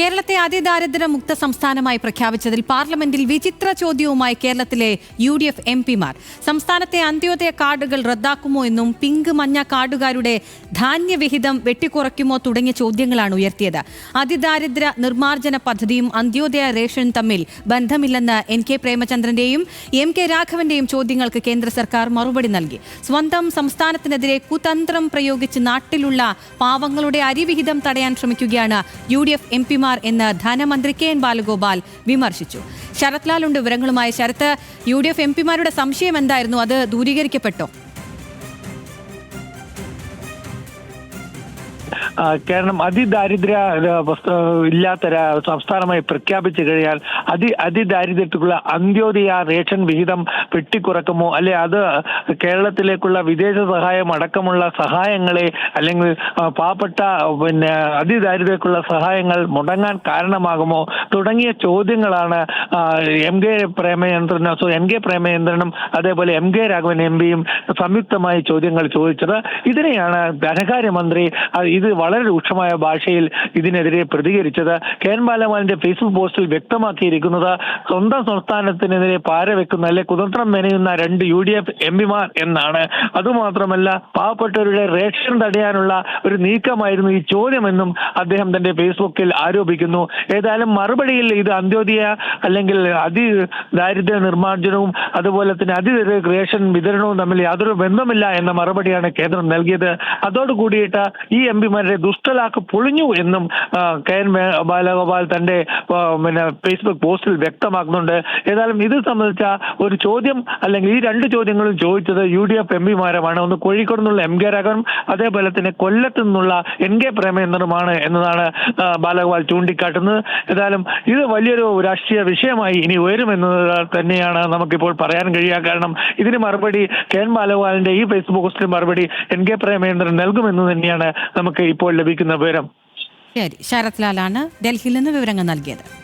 കേരളത്തെ അതിദാരിദ്ര്യ മുക്ത സംസ്ഥാനമായി പ്രഖ്യാപിച്ചതിൽ പാർലമെന്റിൽ വിചിത്ര ചോദ്യവുമായി കേരളത്തിലെ യു ഡി എഫ് എം പിമാർ. സംസ്ഥാനത്തെ അന്ത്യോദയ കാർഡുകൾ റദ്ദാക്കുമോ എന്നും പിങ്ക് മഞ്ഞ കാർഡുകാരുടെ ധാന്യവിഹിതം വെട്ടിക്കുറയ്ക്കുമോ തുടങ്ങിയ ചോദ്യങ്ങളാണ് ഉയർത്തിയത്. അതിദാരിദ്ര്യ നിർമ്മാർജന പദ്ധതിയും അന്ത്യോദയ റേഷൻ തമ്മിൽ ബന്ധമില്ലെന്ന് എൻ കെ പ്രേമചന്ദ്രന്റെയും എം കെ രാഘവന്റെയും ചോദ്യങ്ങൾക്ക് കേന്ദ്ര സർക്കാർ മറുപടി നൽകി. സ്വന്തം സംസ്ഥാനത്തിനെതിരെ കുതന്ത്രം പ്രയോഗിച്ച് നാട്ടിലുള്ള പാവങ്ങളുടെ അരിവിഹിതം തടയാൻ ശ്രമിക്കുകയാണ് യു ഡി എഫ് എം പിമാർ എന്ന് ധനമന്ത്രി കെ എൻ ബാലഗോപാൽ വിമർശിച്ചു. ശരത്ലാൽ ഉണ്ട് വിവരങ്ങളുമായി. Sarath U D F M പിമാരുടെ സംശയം എന്തായിരുന്നു? അത് ദൂരീകരിക്കപ്പെട്ടോ? കാരണം അതിദാരിദ്ര്യ ഇല്ലാത്ത സംസ്ഥാനമായി പ്രഖ്യാപിച്ചു കഴിഞ്ഞാൽ അതി അതിദാരിദ്ര്യത്തിലുള്ള അന്ത്യോദയ റേഷൻ വിഹിതം വെട്ടിക്കുറക്കുമോ? അല്ലെ അത് കേരളത്തിലേക്കുള്ള വിദേശ സഹായം അടക്കമുള്ള സഹായങ്ങളെ അല്ലെങ്കിൽ പാവപ്പെട്ട പിന്നെ അതിദാരിദ്ര്യക്കുള്ള സഹായങ്ങൾ മുടങ്ങാൻ കാരണമാകുമോ? തുടങ്ങിയ ചോദ്യങ്ങളാണ് എം കെ പ്രേമചന്ദ്രനും സോ എം കെ പ്രേമചന്ദ്രനും അതേപോലെ എം കെ രാഘവൻ എം പിയും സംയുക്തമായി ചോദ്യങ്ങൾ ചോദിച്ചത്. ഇതിനെയാണ് ധനകാര്യമന്ത്രി ഇത് വളരെ രൂക്ഷമായ ഭാഷയിൽ ഇതിനെതിരെ പ്രതികരിച്ചത് കെ എൻ ബാലഗോപാലിന്റെ ഫേസ്ബുക്ക് പോസ്റ്റിൽ വ്യക്തമാക്കിയിരിക്കുന്നത് സ്വന്തം സംസ്ഥാനത്തിനെതിരെ പാരവെക്കുന്ന അല്ലെ കുതന്ത്രം മെനയുന്ന രണ്ട് യു ഡി എഫ് എം പിമാർ എന്നാണ്. അതുമാത്രമല്ല പാവപ്പെട്ടവരുടെ റേഷൻ തടയാനുള്ള ഒരു നീക്കമായിരുന്നു ഈ ചോദ്യമെന്നും അദ്ദേഹം തന്റെ ഫേസ്ബുക്കിൽ ആരോപിക്കുന്നു. ഏതായാലും മറുപടിയിൽ ഇത് അന്ത്യോദയ അല്ലെങ്കിൽ അതി ദാരിദ്ര്യ നിർമ്മാർജനവും അതുപോലെ തന്നെ അതി റേഷൻ വിതരണവും തമ്മിൽ യാതൊരു ബന്ധമില്ല എന്ന മറുപടിയാണ് കേന്ദ്രം നൽകിയത്. അതോടുകൂടിയിട്ട് ഈ എം പിമാരുടെ ദുഷ്ടലാക്ക് പൊളിഞ്ഞു എന്നും കെ എൻ ബാലഗോപാൽ തന്റെ പിന്നെ ഫേസ്ബുക്ക് പോസ്റ്റിൽ വ്യക്തമാക്കുന്നുണ്ട്. ഏതായാലും ഇത് സംബന്ധിച്ച ഒരു ചോദ്യം അല്ലെങ്കിൽ ഈ രണ്ട് ചോദ്യങ്ങളും ചോദിച്ചത് യു ഡി എഫ് എം പിമാരുമാണ്. ഒന്ന് കോഴിക്കോട് നിന്നുള്ള എം കെ രാഘവനും അതേപോലെ തന്നെ കൊല്ലത്തു നിന്നുള്ള എൻ കെ പ്രേമേന്ദ്രനുമാണ് എന്നതാണ് ബാലഗോപാൽ ചൂണ്ടിക്കാട്ടുന്നത്. ഏതായാലും ഇത് വലിയൊരു രാഷ്ട്രീയ വിഷയമായി ഇനി ഉയരുമെന്നത് തന്നെയാണ് നമുക്കിപ്പോൾ പറയാൻ കഴിയുക. കാരണം ഇതിന് മറുപടി കെ എൻ ബാലഗോപാലിന്റെ ഈ ഫേസ്ബുക്ക് പോസ്റ്റിന് മറുപടി എൻ കെ പ്രേമേന്ദ്രൻ നൽകുമെന്ന് തന്നെയാണ് നമുക്ക് ഇപ്പോൾ ലഭിക്കുന്ന വിവരം. ശരി ശരത് ലാലാണ് ഡൽഹിയിൽ നിന്ന് വിവരങ്ങൾ നൽകിയത്.